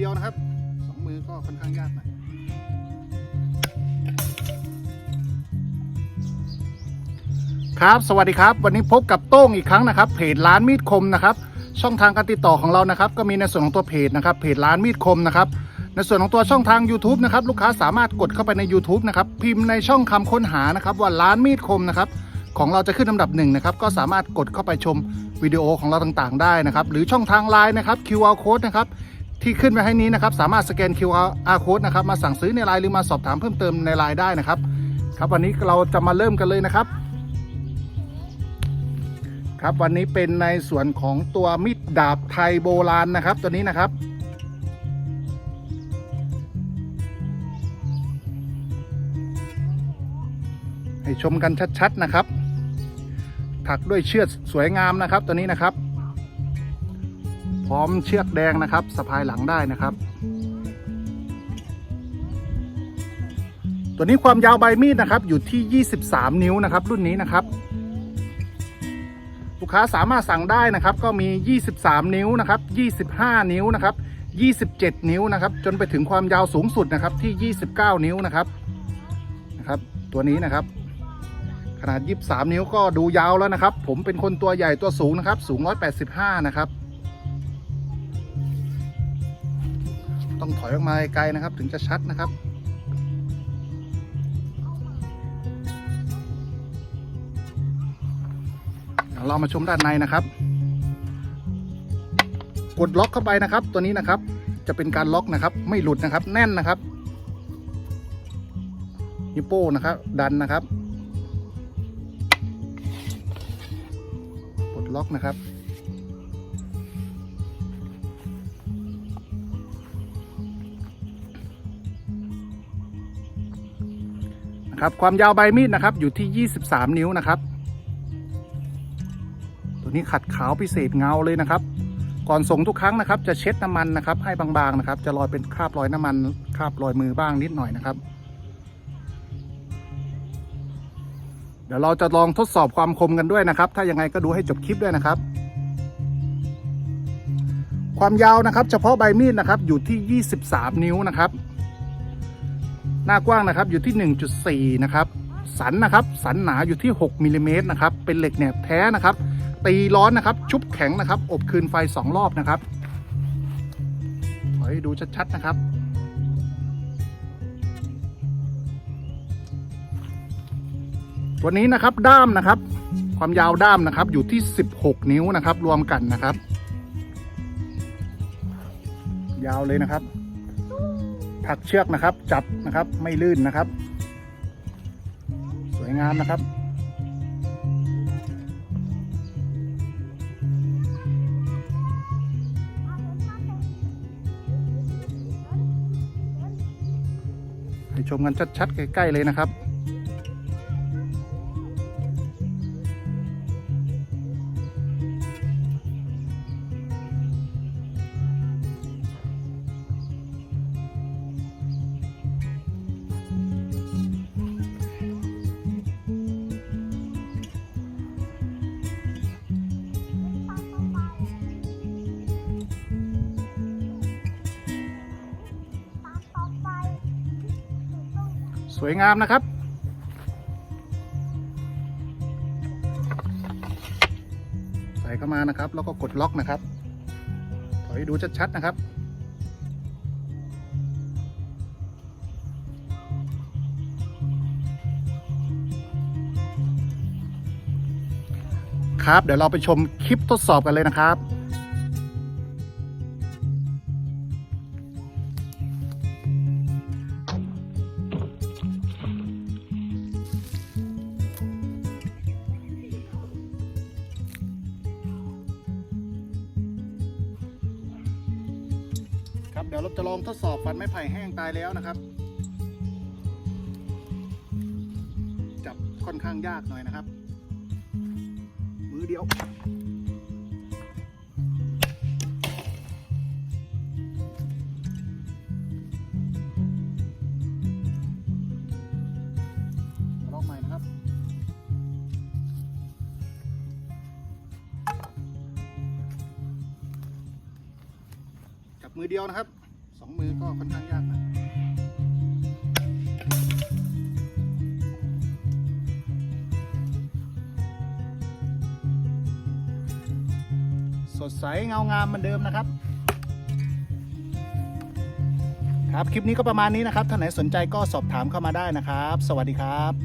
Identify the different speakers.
Speaker 1: เดียวนะครับสองมือก็ค่อนข้างยากหน่อยครับ สวัสดีครับ วันนี้พบกับโต้งอีกครั้งนะครับ เพจร้านมีดคมนะครับ ช่องทางการติดต่อของเรานะครับ ก็มีในส่วนของตัวเพจนะครับ เพจร้านมีดคมนะครับ ในส่วนของตัวช่องทาง YouTube นะครับ ลูกค้าสามารถกดเข้าไปใน YouTube นะครับ พิมพ์ในช่องคำค้นหานะครับ ว่าร้านมีดคมนะครับ ของเราจะขึ้นลำดับหนึ่งนะครับ ก็สามารถกดเข้าไปชมวิดีโอของเราต่างๆ ได้นะครับ หรือช่องทางไลน์นะครับ QR code นะครับ ที่ขึ้นไปให้นี้นะครับ สามารถสแกน QR code นะครับ มาสั่งซื้อในไลน์หรือมาสอบถามเพิ่มเติมในไลน์ได้นะครับ ครับวันนี้เราจะมาเริ่มกันเลยนะครับ ครับวันนี้เป็นในส่วนของตัวมิดดาบไทยโบราณนะครับ ตัวนี้นะครับให้ชมกันชัดๆนะครับ ถักด้วยเชือกสวยงามนะครับตัวนี้นะครับ พร้อมเชือกแดงนะครับสะพายหลังได้นะครับ ตัวนี้ความยาวใบมีดนะครับอยู่ที่ 23 นิ้วนะครับ รุ่นนี้นะครับ ลูกค้าสามารถสั่งได้นะครับ ก็มี 23 นิ้วนะครับ 25 นิ้วนะครับ27 นิ้วนะครับ จนไปถึงความยาวสูงสุดนะครับที่ 29 นิ้วนะครับนะครับ ตัวนี้นะครับ ขนาด 23 นิ้วก็ดูยาวแล้วนะครับ ผมเป็นคนตัวใหญ่ตัวสูงนะครับ สูง 185 นะครับ ต้องถอยออกมาไกลนะครับ ถึงจะชัดนะครับเดี๋ยวเรามาชมด้านในนะครับ กดล็อกเข้าไปนะครับ ตัวนี้นะครับ จะเป็นการล็อกนะครับ ไม่หลุดนะครับ แน่นนะครับนิ้วโป้นะครับ ดันนะครับ กดล็อกนะครับ นะครับความยาวใบมีดนะครับอยู่ที่ 23 นิ้วนะครับ ตัวนี้ขัดขาวพิเศษเงาเลยนะครับ ก่อนส่งทุกครั้งนะครับ จะเช็ดน้ำมันนะครับ ให้บางๆนะครับ จะลอยเป็นคราบรอยน้ำมันคราบรอยมือบ้างนิดหน่อยนะครับ เดี๋ยวเราจะลองทดสอบความคมกันด้วยนะครับ ถ้ายังไงก็ดูให้จบคลิปด้วยนะครับความยาวนะครับ เฉพาะใบมีดนะครับอยู่ที่ 23 นิ้วนะครับ หน้ากว้างนะครับอยู่ที่ 1.4 นะครับ สันนะครับ สันหนาอยู่ที่ 6มิลลิเมตรนะครับ เป็นเหล็กแหนบแท้นะครับ ตีร้อนนะครับ ชุบแข็งนะครับ อบคืนไฟ 2 รอบนะครับขอให้ดูชัดๆนะครับตัวนี้นะครับด้ามนะครับ ความยาวด้ามนะครับอยู่ที่ 16 นิ้วนะครับ รวมกันนะครับ ยาวเลยนะครับ ถักเชือกนะครับ จับนะครับ ไม่ลื่นนะครับ สวยงามนะครับให้ชมกันชัดๆใกล้ๆเลยนะครับ สวยงามนะครับ ใส่เข้ามานะครับ แล้วก็กดล็อกนะครับ ถอยดูชัดๆนะครับครับเดี๋ยวเราไปชมคลิปทดสอบกันเลยนะครับ ครับ เดี๋ยวเราจะลองทดสอบฟันไม้ไผ่แห้งตายแล้วนะครับ จับค่อนข้างยากหน่อยนะครับ มือเดียว มือเดียวนะครับสองมือก็ค่อนข้างยากนะสดใสเงางามเหมือนเดิมนะครับ ครับ คลิปนี้ก็ประมาณนี้นะครับ ถ้าไหนสนใจก็สอบถามเข้ามาได้นะครับ สวัสดีครับ